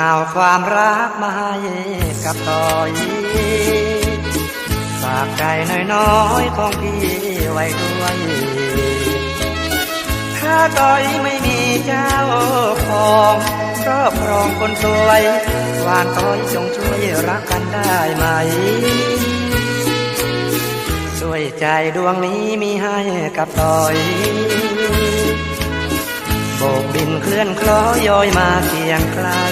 เอาความรักมาให้กับต่อยฝากใจน้อยๆของพี่ไว้ด้วย ถ้าต่อยไม่มีเจ้าของครอบครองคนสวย วานต่อยจงช่วยรักกันได้ไหมด้วยใจดวงนี้มีให้กับต่อยโบกบินเคลื่อนคล้อยอยมาเคียงใกล้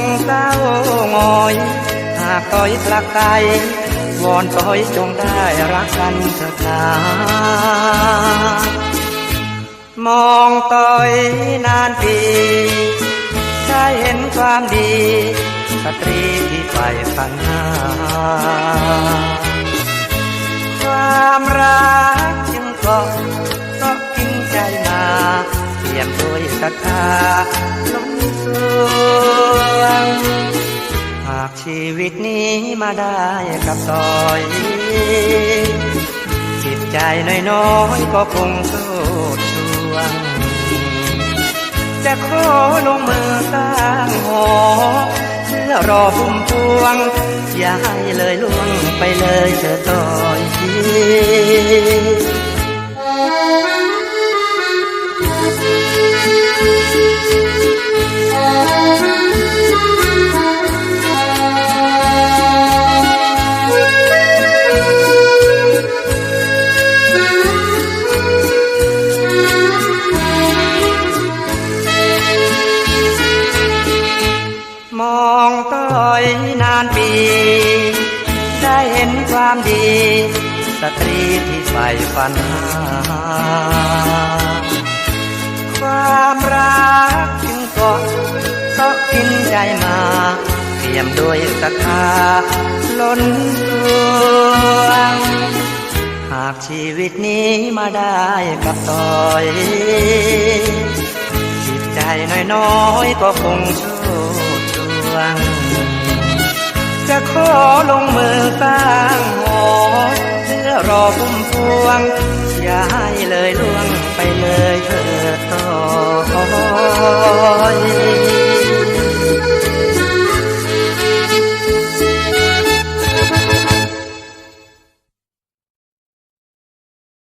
งเศร้างอย หากต้อยกลักไกวอนต้อยจงได้รักกันเถิดนามองต้อยนานปีได้เห็นความดี สตรีที่ใฝ่ฝันหา ยมด้วยศรัทธาล้นสวงหากชีวิตนี้มาได้กับต่อยจิตใจน้อยๆก็คงโสดช่วง จะขอลงมือสร้างหอเพื่อรอพุ่มพวง อย่าให้เลยล่วงไปเลยเธอต่อย นานปี ได้เห็นความดี สตรีที่ใฝ่ฝันหา ความรักจึงกาะเกกินใจมาเปี่ยมด้วยศรัทธาล้นสวง หากชีวิตนี้มาได้กับต่อยจิตใจน้อยๆก็คงโชดช่วง ลงมือสร้างหอเพื่อรอพุ่มพวงอย่าให้เลยล่วงไปเลยเถิดต่อ